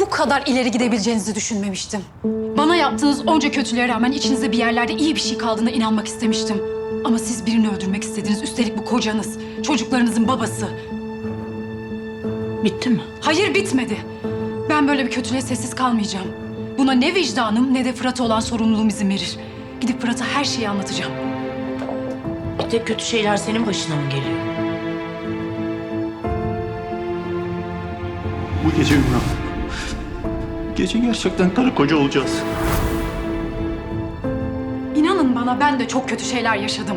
bu kadar ileri gidebileceğinizi düşünmemiştim. Bana yaptığınız onca kötülüğe rağmen içinizde bir yerlerde iyi bir şey kaldığına inanmak istemiştim. Ama siz birini öldürmek istediniz. Üstelik bu kocanız, çocuklarınızın babası. Bitti mi? Hayır bitmedi. Ben böyle bir kötülüğe sessiz kalmayacağım. Buna ne vicdanım ne de Fırat'a olan sorumluluğum izin verir. Gidip Fırat'a her şeyi anlatacağım. Bir tek kötü şeyler senin başına mı geliyor? Bu gece Ümran. Gece gerçekten karı koca olacağız. İnanın bana ben de çok kötü şeyler yaşadım.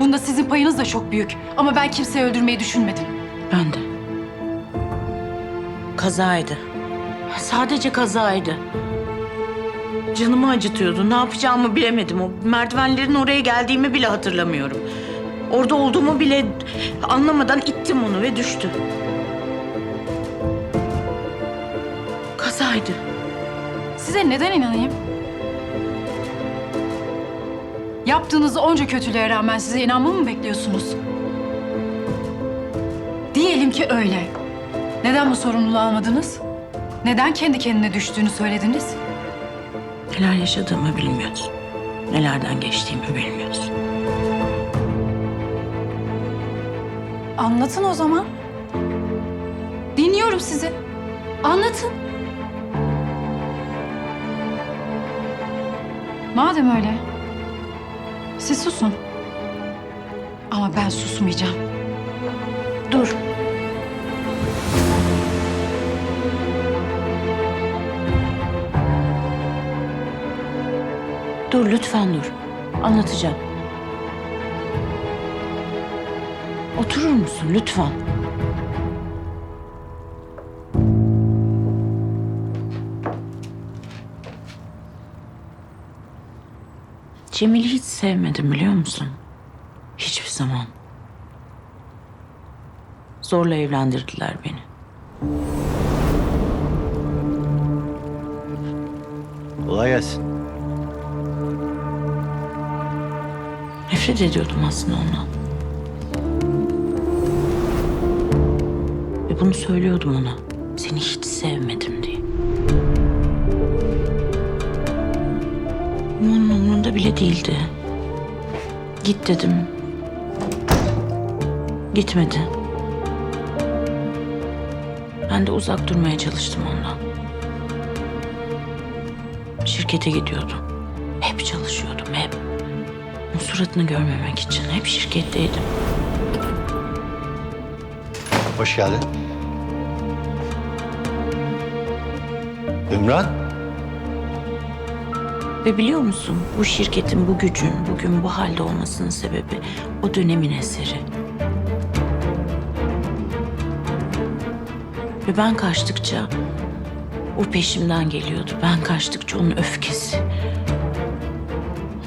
Bunda sizin payınız da çok büyük. Ama ben kimseyi öldürmeyi düşünmedim. Ben de. Kazaydı. Sadece kazaydı. Canımı acıtıyordu. Ne yapacağımı bilemedim. O merdivenlerin oraya geldiğimi bile hatırlamıyorum. Orada olduğumu bile anlamadan ittim onu ve düştü. Kazaydı. Size neden inanayım? Yaptığınız onca kötülüğe rağmen size inanmamı mı bekliyorsunuz? Diyelim ki öyle. Neden bu sorumluluğu almadınız? Neden kendi kendine düştüğünü söylediniz? Neler yaşadığımı bilmiyorsun. Nelerden geçtiğimi bilmiyorsun. Anlatın o zaman. Dinliyorum sizi. Anlatın. Madem öyle, siz susun. Ama ben susmayacağım. Dur. Dur lütfen dur. Anlatacağım. Oturur musun lütfen? Cemil'i hiç sevmedim biliyor musun? Hiçbir zaman. Zorla evlendirdiler beni. Kolay gelsin. Nefret ediyordum aslında ondan. Ve bunu söylüyordum ona. Seni hiç değildi. Git dedim. Gitmedi. Ben de uzak durmaya çalıştım ondan. Şirkete gidiyordum. Hep çalışıyordum, hep. O suratını görmemek için hep şirketteydim. Hoş geldin. Ümran. Ve biliyor musun bu şirketin bu gücün bugün bu halde olmasının sebebi o dönemin eseri. Ve ben kaçtıkça o peşimden geliyordu. Ben kaçtıkça onun öfkesi.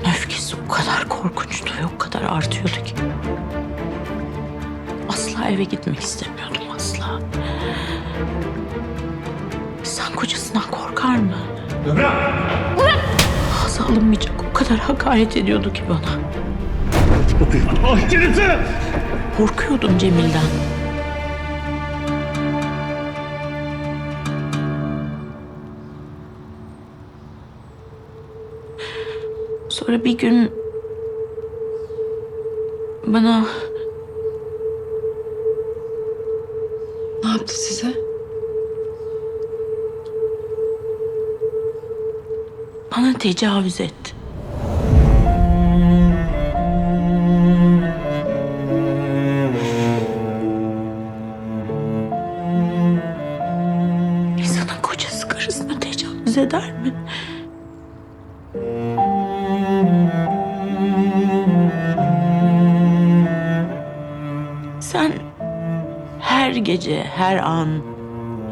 Öfkesi o kadar korkunçtu ve o kadar artıyordu ki. Asla eve gitmek istemiyordum asla. İnsan kocasından korkar mı? Ağzı alınmayacak o kadar hakaret ediyordu ki bana. Korkuyordum Cemil'den. Sonra bir gün bana Ne yaptı size? Bana tecavüz etti. İnsanın kocası karısına tecavüz eder mi? Sen her gece, her an,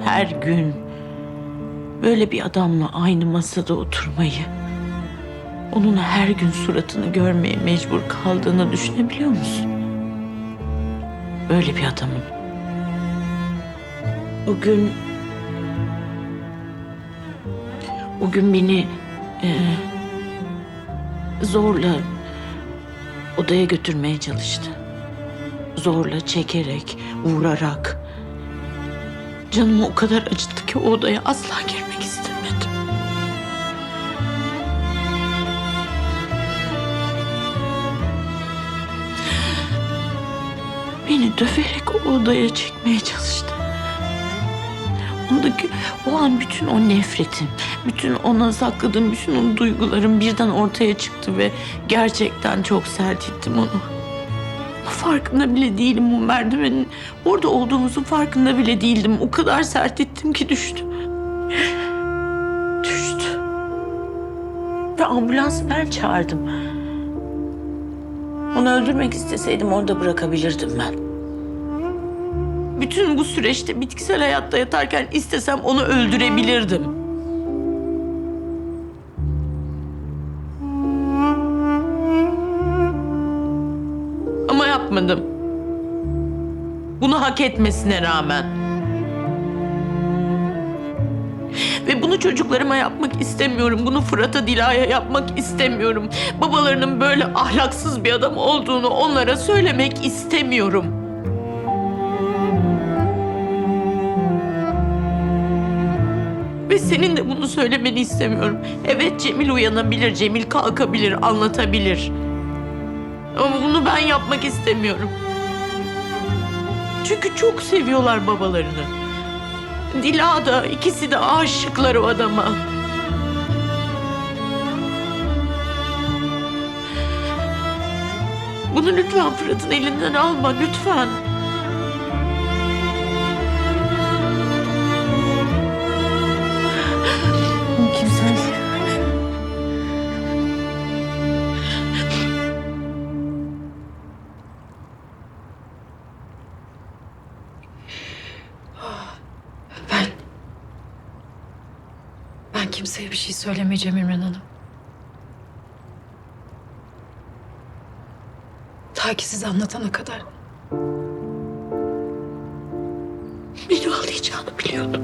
her gün böyle bir adamla aynı masada oturmayı, onun her gün suratını görmeye mecbur kaldığını düşünebiliyor musun? Böyle bir adamın. O gün... O gün beni e, zorla odaya götürmeye çalıştı. Zorla çekerek, vurarak, Canımı o kadar acıttı ki o odaya asla girmek istemedim. Beni döverek o odaya çekmeye çalıştı. Ondaki o an bütün o nefretim, bütün ona sakladığım bütün o duygularım birden ortaya çıktı ve gerçekten çok sert ettim onu. Farkında bile değilim bu merdivenin orada olduğumuzun farkında bile değildim. O kadar sert ettim ki düştü. Düştü. Ve ambulansı ben çağırdım. Onu öldürmek isteseydim orada bırakabilirdim ben. Bütün bu süreçte bitkisel hayatta yatarken istesem onu öldürebilirdim. Ama yapmadım. Bunu hak etmesine rağmen. Ve bunu çocuklarıma yapmak istemiyorum. Bunu Fırat'a, Dila'ya yapmak istemiyorum. Babalarının böyle ahlaksız bir adam olduğunu onlara söylemek istemiyorum. Ve senin de bunu söylemeni istemiyorum. Evet Cemil uyanabilir, Cemil kalkabilir, anlatabilir. Ama bunu ben yapmak istemiyorum. Çünkü çok seviyorlar babalarını. Dila da ikisi de aşıklar o adama. Bunu lütfen Fırat'ın elinden alma lütfen. Şey söylemeyeceğim İmran Hanım. Ta ki size anlatana kadar. Beni ağlayacağını biliyordum.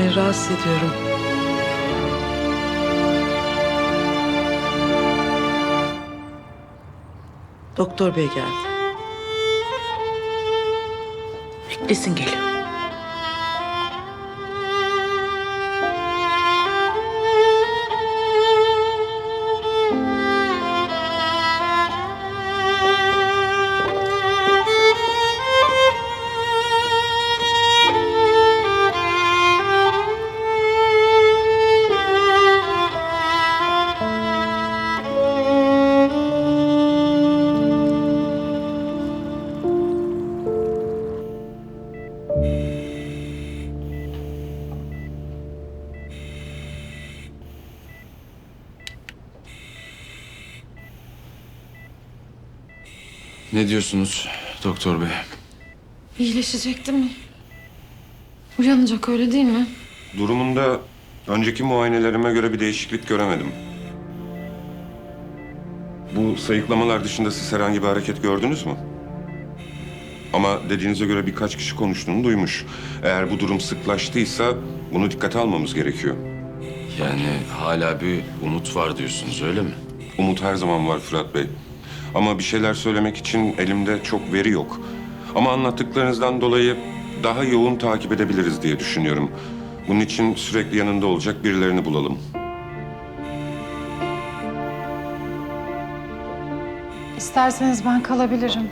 Bakmayın rahatsız ediyorum. Doktor bey geldi. Beklesin geliyor. Ne diyorsunuz doktor bey? İyileşecek değil mi? Uyanacak öyle değil mi? Durumunda önceki muayenelerime göre bir değişiklik göremedim. Bu sayıklamalar dışında siz herhangi bir hareket gördünüz mü? Ama dediğinize göre birkaç kişi konuştuğunu duymuş. Eğer bu durum sıklaştıysa bunu dikkate almamız gerekiyor. Yani hala bir umut var diyorsunuz öyle mi? Umut her zaman var Fırat Bey. Ama bir şeyler söylemek için elimde çok veri yok. Ama anlattıklarınızdan dolayı daha yoğun takip edebiliriz diye düşünüyorum. Bunun için sürekli yanında olacak birilerini bulalım. İsterseniz ben kalabilirim.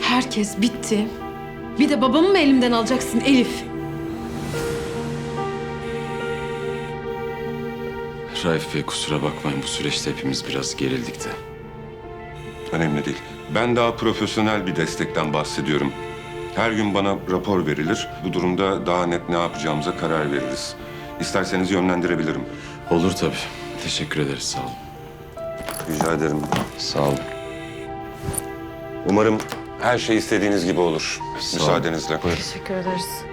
Herkes bitti. Bir de babamı mı elimden alacaksın Elif? Raif Bey kusura bakmayın bu süreçte hepimiz biraz gerildik de. Önemli değil. Ben daha profesyonel bir destekten bahsediyorum. Her gün bana rapor verilir. Bu durumda daha net ne yapacağımıza karar veririz. İsterseniz yönlendirebilirim. Olur tabii. Teşekkür ederiz sağ olun. Rica ederim. Sağ olun. Umarım her şey istediğiniz gibi olur. Sağ olun. Müsaadenizle. Teşekkür ederiz.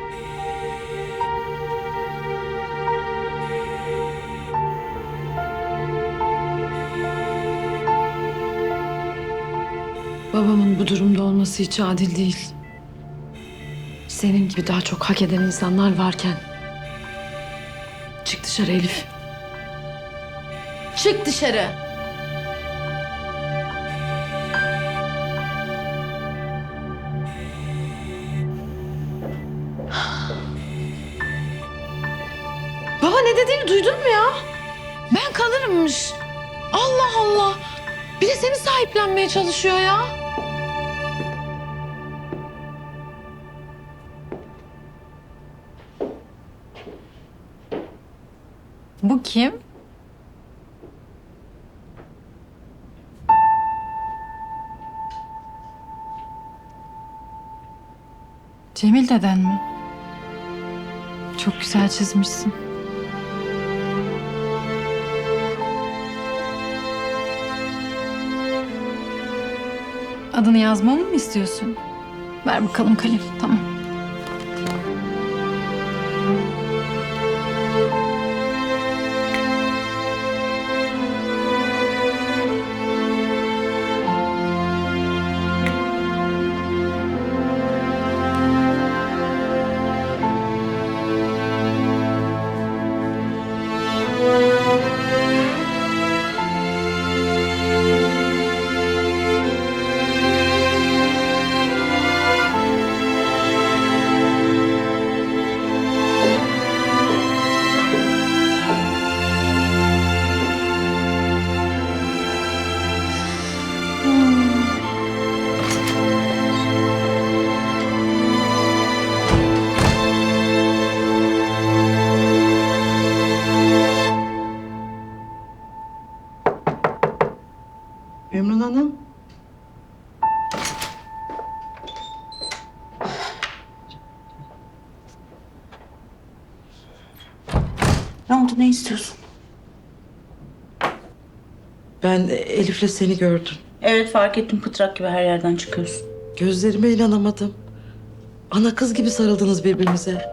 Bu durumda olması hiç adil değil. Senin gibi daha çok hak eden insanlar varken. Çık dışarı Elif. Çık dışarı. Baba ne dediğini duydun mu ya? Ben kalırımmış. Allah Allah. Bir de seni sahiplenmeye çalışıyor ya. Bu kim? Cemil deden mi? Çok güzel çizmişsin. Adını yazmamı mı istiyorsun? Ver bakalım kalem. Tamam. Ne oldu ne istiyorsun? Ben Elif'le seni gördüm. Evet fark ettim pıtrak gibi her yerden çıkıyorsun. Gözlerime inanamadım. Ana kız gibi sarıldınız birbirinize.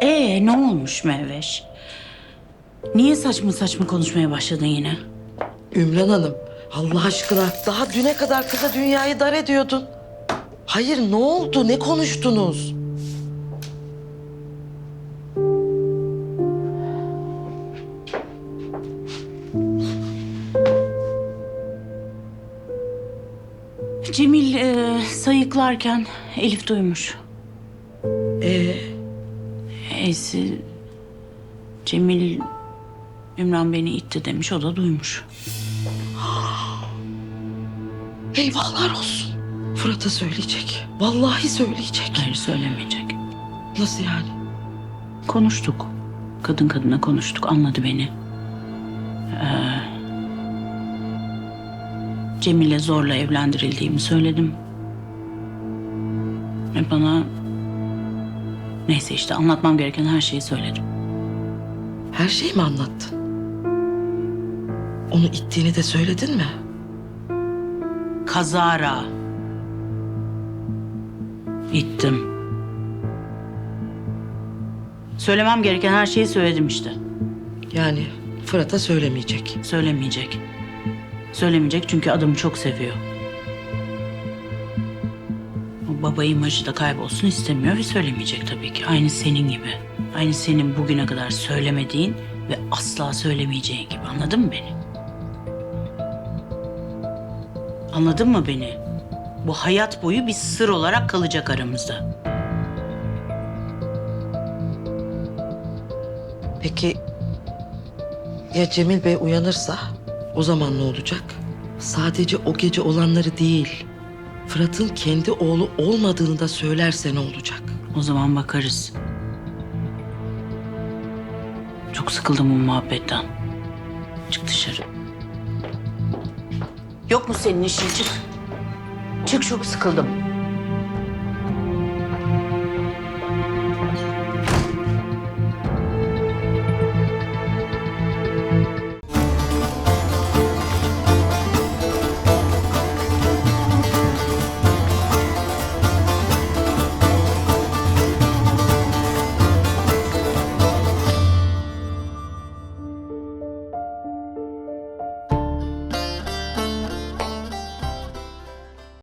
Ee ne olmuş Mehveş? Niye saçma saçma konuşmaya başladın yine? Ümran Hanım, Allah aşkına daha düne kadar kıza dünyayı dar ediyordun. Hayır ne oldu? Ne konuştunuz? Sayıklarken Elif duymuş. Ee, Eysi Cemil Ümran beni itti demiş o da duymuş. eyvahlar olsun. Fırat'a söyleyecek. Vallahi söyleyecek. Hayır söylemeyecek. Nasıl yani? Konuştuk. Kadın kadına konuştuk. Anladı beni. Ee, Cemil'e zorla evlendirildiğimi söyledim. Ve bana... Neyse işte anlatmam gereken her şeyi söyledim. Her şeyi mi anlattın? Onu ittiğini de söyledin mi? Kazara. İttim. Söylemem gereken her şeyi söyledim işte. Yani Fırat'a söylemeyecek. Söylemeyecek. Söylemeyecek çünkü adamı çok seviyor. Baba imajı da kaybolsun istemiyor ve söylemeyecek tabii ki. Aynı senin gibi. Aynı senin bugüne kadar söylemediğin ve asla söylemeyeceğin gibi. Anladın mı beni? Anladın mı beni? Bu hayat boyu bir sır olarak kalacak aramızda. Peki ya Cemil Bey uyanırsa o zaman ne olacak? Sadece o gece olanları değil, Fırat'ın kendi oğlu olmadığını da söylerse ne olacak? O zaman bakarız. Çok sıkıldım bu muhabbetten. Çık dışarı. Yok mu senin işin çık. Çık çok sıkıldım.